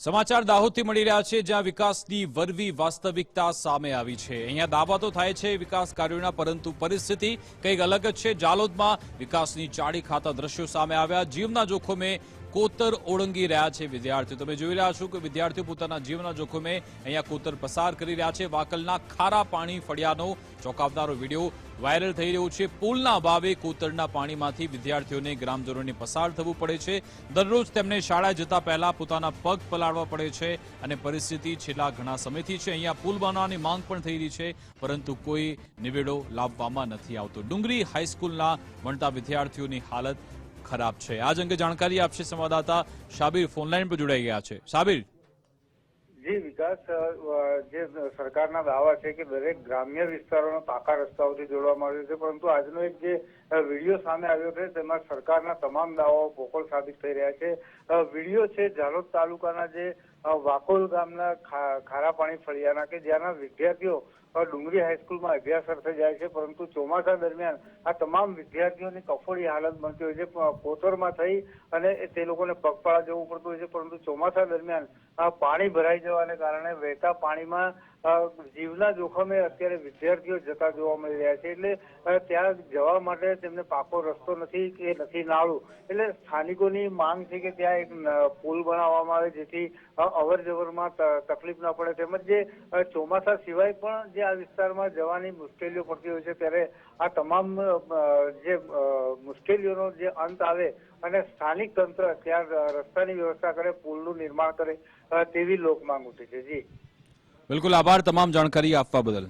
સમાચાર દાહોદથી મળી રહ્યા છે, જ્યાં વિકાસની વરવી વાસ્તવિકતા સામે આવી છે. અહીંયા દાવા તો થાય છે વિકાસ કાર્યોના, પરંતુ પરિસ્થિતિ કંઈક અલગ જ છે. જાલોદમાં વિકાસની ચાડી ખાતા દ્રશ્યો સામે આવ્યા. જીવના જોખમે કોતર ઓળંગી રહ્યા છે વિદ્યાર્થીઓ. તમે જોઈ રહ્યા છો કે વિદ્યાર્થીઓ પોતાના જીવના જોખમે અહીંયા કોતર પસાર કરી રહ્યા છે. વાકલના ખારા પાણી ફળિયાનો ચોંકાવનારો વીડિયો વાયરલ થઈ રહ્યો છે. પુલના અભાવે કોતરના પાણીમાંથી વિદ્યાર્થીઓને ગ્રામજનોને પસાર થવું પડે છે. દરરોજ તેમને શાળાએ જતા પહેલા પોતાના પગ પલાળવા પડે છે અને પરિસ્થિતિ છેલ્લા ઘણા સમયથી છે. અહીંયા પુલ બનાવવાની માંગ પણ થઈ રહી છે, પરંતુ કોઈ નિવેડો લાવવામાં નથી આવતો. ડુંગરી હાઈસ્કૂલના ભણતા વિદ્યાર્થીઓની હાલત ખરાબ છે. આજ અંગે જાણકારી આપશે સંવાદદાતા શાબીર ફોનલાઈન પર જોડાઈ ગયા છે. શાબીર. વિકાસ જે સરકારના દાવા છે કે દરેક ગ્રામ્ય વિસ્તારોને પાકા રસ્તાઓથી જોડવામાં આવ્યો છે, પરંતુ આજનો એક જે વીડિયો સામે આવ્યો છે, તેમાં સરકારના તમામ દાવાઓ પોકળ સાબિત થઈ રહ્યા છે. વીડિયો છે ઝાલોદ તાલુકાના જે વાકોલ ગામના ખારા પાણી ફળિયાના કે જ્યાંના વિદ્યાર્થીઓ ડુંગરી હાઈસ્કૂલમાં અભ્યાસ અર્થે જાય છે, પરંતુ ચોમાસા દરમિયાન આ તમામ વિદ્યાર્થીઓની કફોડી હાલત બનતી હોય છે કોતરમાં થઈ અને તે લોકોને પગપાળા જવું પડતું હોય છે, પરંતુ ચોમાસા દરમિયાન પાણી ભરાઈ જવાને કારણે વહેતા પાણીમાં જીવના જોખમે અત્યારે વિદ્યાર્થીઓ જતા જોવા મળી રહ્યા છે. એટલે ત્યાં જવા માટે તેમને પાકો રસ્તો નથી કે નથી નાળું. એટલે સ્થાનિકોની માંગ છે કે ત્યાં એક પુલ બનાવવામાં આવે જેથી અવર જવરમાં તકલીફ ન પડે. તેમજ જે ચોમાસા સિવાય પણ જે આ વિસ્તારમાં જવાની મુશ્કેલીઓ પડતી હોય છે, ત્યારે આ તમામ જે મુશ્કેલીઓનો જે અંત આવે અને સ્થાનિક તંત્ર ત્યાં રસ્તાની વ્યવસ્થા કરે, પુલનું નિર્માણ કરે તેવી લોક માંગ ઉઠી છે. જી. બિલકુલ આભાર તમામ જાણકારી આપવા બદલ.